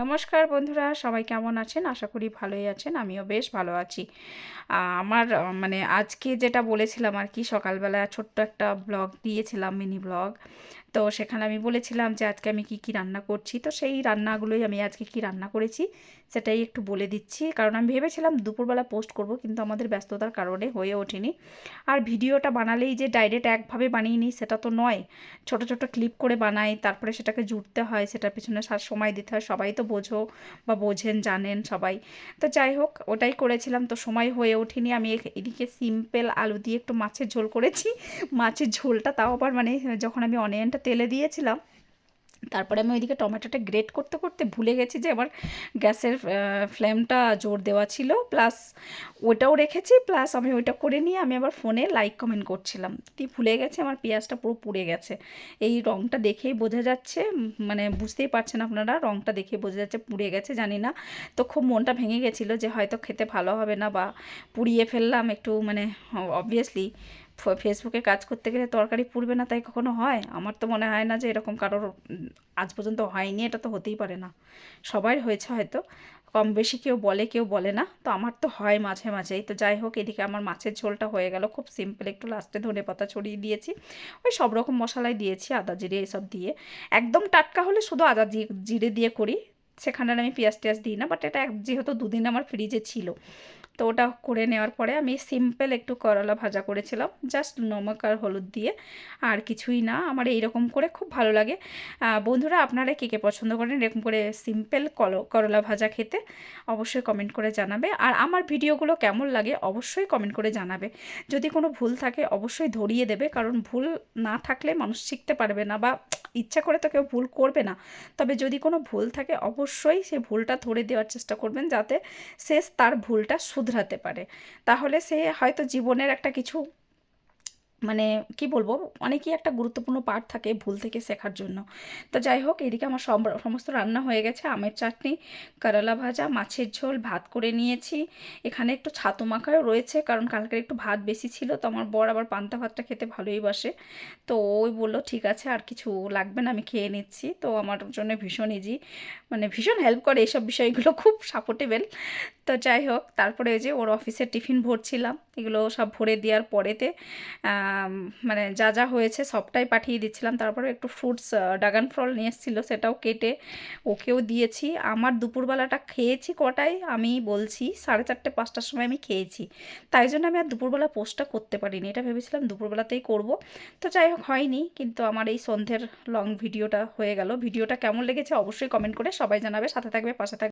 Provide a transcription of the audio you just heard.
নমস্কার বন্ধুরা, সবাই কেমন আছেন? আশা করি ভালোই আছেন, আমিও বেশ ভালো আছি। আমার মানে আজকে যেটা বলেছিলাম আর কি সকালবেলা ছোট্ট একটা ব্লগ দিয়েছিলাম, মিনি ব্লগ। তো সেখানে আমি বলেছিলাম যে, আজকে আমি কি কি রান্না করছি? তো সেই রান্নাগুলোই আমি আজকে কি রান্না করেছি সেটাই একটু বলে দিচ্ছি। কারণ আমি ভেবেছিলাম দুপুরবেলা পোস্ট করব, কিন্তু আমাদের ব্যস্ততার কারণে হয়ে ওঠেনি। আর ভিডিওটা বানালেই যে ডাইরেক্ট একভাবে বানিয়ে নিই সেটা তো নয়। ছোট ছোট ক্লিপ করে বানাই, তারপরে সেটাকে জুড়তে হয়, সেটার পিছনে সার সময় দিতে হয়। সবাই তো বোঝো বা বোঝেন, জানেন সবাই। তো যাই হোক, ওটাই করেছিলাম। তো সময় হয়ে ওঠেনি। আমি এদিকে সিম্পল আলু দিয়ে একটু মাছের ঝোল করেছি। মাছের ঝোলটা তাও আবার মানে যখন আমি অনিয়নটা তেলে দিয়েছিলাম। তারপরে আমি ওইদিকে টমেটোটা গ্রেট করতে করতে ভুলে গেছি যে আমার গ্যাসের ফ্লেমটা জোর দেওয়া ছিল। প্লাস ওটাও রেখেছি প্লাস আমি ওইটা করে নিয়ে আমি আবার ফোনে লাইক কমেন্ট করছিলাম। তুই ভুলে গেছে? আমার পেঁয়াজটা পুরো পুড়ে গেছে। এই রঙটা দেখেই বোঝা যাচ্ছে মানে বুঝতেই পারছেন আপনারা রঙটা দেখে বোঝা যাচ্ছে পুড়ে গেছে, জানি না। তো খুব মনটা ভেঙে গেছিল যে হয়তো খেতে ভালো হবে না বা পুড়িয়ে ফেললাম একটু মানে অবভিয়াসলি ফেসবুকে কাজ করতে গেলে তরকারি পুড়বে না, তাই কখনো হয়? আমার তো মনে হয় না যে এরকম কারোর আজ পর্যন্ত হয়নি, এটা তো হতেই পারে না। সবার হয়েছে হয়তো, কম বেশি কেউ বলে কেউ বলে না, তো আমার তো হয় মাঝে মাঝেই। তো যাই হোক, এদিকে আমার মাছের ঝোলটা হয়ে গেল, খুব সিম্পল একটু লাস্টে ধনে পাতা ছড়িয়ে দিয়েছি। ওই সব রকম মশলাই দিয়েছি, আদা জিরে এসব দিয়ে। একদম টাটকা হলে শুধু আদা জিরে দিয়ে করি সেখানে আমি পেঁয়াজ টেয়াজ দিই না বাট এটা যেহেতু দুদিন আমার ফ্রিজে ছিল, তো ওটা করে নেওয়ার পরে আমি সিম্পল একটু করলা ভাজা করেছিলাম জাস্ট নমক আর হলুদ দিয়ে, আর কিছুই না, আমার এইরকম করে খুব ভালো লাগে। বন্ধুরা, আপনারা কে কে পছন্দ করেন, এরকম করে সিম্পল করলা ভাজা খেতে, অবশ্যই কমেন্ট করে জানাবে। আর আমার ভিডিওগুলো কেমন লাগে, অবশ্যই কমেন্ট করে জানাবে। যদি কোনো ভুল থাকে, অবশ্যই ধরিয়ে দেবে, কারণ ভুল না থাকলে মানুষ শিখতে পারবে না, বা ইচ্ছা করে তো কেউ ভুল করবে না। তবে যদি কোনো ভুল থাকে, অবশ্যই সে ভুলটা ধরে দেওয়ার চেষ্টা করবেন যাতে সে তার ভুলটা শুধরাতে পারে। তাহলে সে হয়তো জীবনের একটা কিছু মানে কি বলব, অনেকই একটা গুরুত্বপূর্ণ পার্ট থাকে ভুল থেকে শেখার জন্য। তো যাই হোক, এদিকে আমার সমস্ত রান্না হয়ে গেছে। আমের চাটনি, করলা ভাজা, মাছের ঝোল, ভাত করে নিয়েছি। এখানে একটু ছাতু মাখাও রয়েছে, কারণ কালকের একটু ভাত বেশি ছিল, তো আমার বর আবার পান্তা ভাতটা খেতে ভালোই বাসে। তো ওই বলল, ঠিক আছে, আর কিছু লাগবে না, আমি খেয়ে নিচ্ছি। তো আমার জন্য ভীষণ ইজি মানে ভীষণ হেল্প করে এইসব বিষয়গুলো, খুব সাপোর্টেবল তো যাই হোক, তারপরে ওই যে ওর অফিসের টিফিন ভরছিলাম। এগুলো সব ভরে দেওয়ার পরেতে মানে যা যা হয়েছে সবটাই পাঠিয়ে দিচ্ছিলাম। তারপরে একটু ফ্রুটস ড্রাগন ফল নিয়ে এসেছিল, সেটাও কেটে ওকেও দিয়েছি। আমার দুপুরবেলাটা খেয়েছি কটায়? আমি বলছি সাড়ে চারটে, পাঁচটার সময় আমি খেয়েছি। তাই জন্য আমি আর দুপুরবেলা পোস্টটা করতে পারিনি। এটা ভেবেছিলাম দুপুরবেলাতেই করব। তো যাই হোক, হয়নি। কিন্তু আমার এই সন্ধ্যের লং ভিডিওটা হয়ে গেল। ভিডিওটা কেমন লেগেছে অবশ্যই কমেন্ট করে সবাই জানাবে। সাথে থাকবে, পাশে থাকবে।